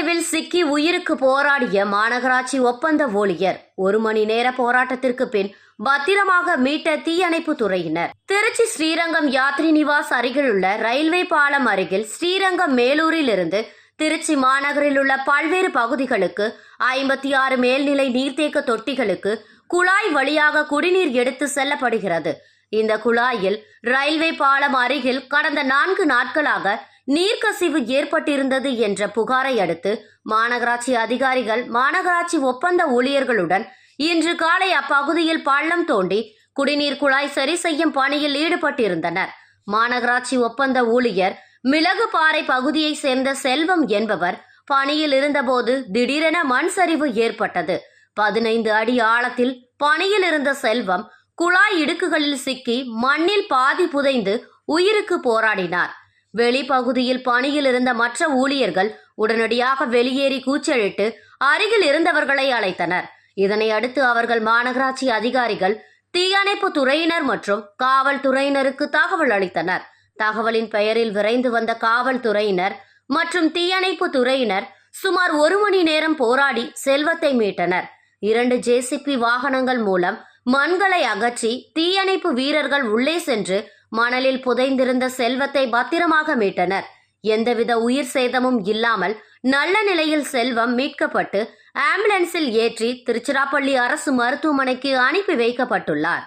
சரிவில் சிக்கி உயிருக்கு போராடிய மாநகராட்சி ஒப்பந்த ஊழியர் ஒரு மணி நேர போராட்டத்திற்கு பின் பத்திரமாக மீட்ட தீயணைப்பு துறையினர். திருச்சி ஸ்ரீரங்கம் யாத்ரி நிவாஸ் அருகிலுள்ள ரயில்வே பாலம் அருகில் ஸ்ரீரங்கம் மேலூரில் இருந்து திருச்சி மாநகரில் உள்ள பல்வேறு பகுதிகளுக்கு ஐம்பத்தி ஆறு மேல்நிலை நீர்த்தேக்க தொட்டிகளுக்கு குழாய் வழியாக குடிநீர் எடுத்து செல்லப்படுகிறது. இந்த குழாயில் ரயில்வே பாலம் அருகில் கடந்த நான்கு நாட்களாக நீர்க்கசிவு ஏற்பட்டிருந்தது என்ற புகாரை அடுத்து மாநகராட்சி அதிகாரிகள் மாநகராட்சி ஒப்பந்த ஊழியர்களுடன் இன்று காலை அப்பகுதியில் பள்ளம் தோண்டி குடிநீர் குழாய் சரி செய்யும் பணியில் ஈடுபட்டிருந்தனர். மாநகராட்சி ஒப்பந்த ஊழியர் மிளகு பாறை பகுதியைச் சேர்ந்த செல்வம் என்பவர் பணியில் இருந்தபோது திடீரென மண் சரிவு ஏற்பட்டது. பதினைந்து அடி ஆழத்தில் பணியில் இருந்த செல்வம் குழாய் இடுக்குகளில் சிக்கி மண்ணில் பாதி புதைந்து உயிருக்கு போராடினார். வெளிப்பகுதியில் பணியில் இருந்த மற்ற ஊழியர்கள் உடனடியாக வெளியேறி கூச்சலிட்டு அருகில் இருந்தவர்களை அழைத்தனர். இதனை அடுத்து அவர்கள் மாநகராட்சி அதிகாரிகள் தீயணைப்பு துறையினர் மற்றும் காவல்துறையினருக்கு தகவல் அளித்தனர். தகவலின் பெயரில் விரைந்து வந்த காவல்துறையினர் மற்றும் தீயணைப்பு துறையினர் சுமார் ஒரு மணி நேரம் போராடி செல்வத்தை மீட்டனர். இரண்டு ஜேசிபி வாகனங்கள் மூலம் மண்களை அகற்றி தீயணைப்பு வீரர்கள் உள்ளே சென்று மணலில் புதைந்திருந்த செல்வத்தை பத்திரமாக மீட்டனர். எந்தவித உயிர் சேதமும் இல்லாமல் நல்ல நிலையில் செல்வம் மீட்கப்பட்டு ஆம்புலன்ஸில் ஏற்றி திருச்சிராப்பள்ளி அரசு மருத்துவமனைக்கு அனுப்பி வைக்கப்பட்டுள்ளார்.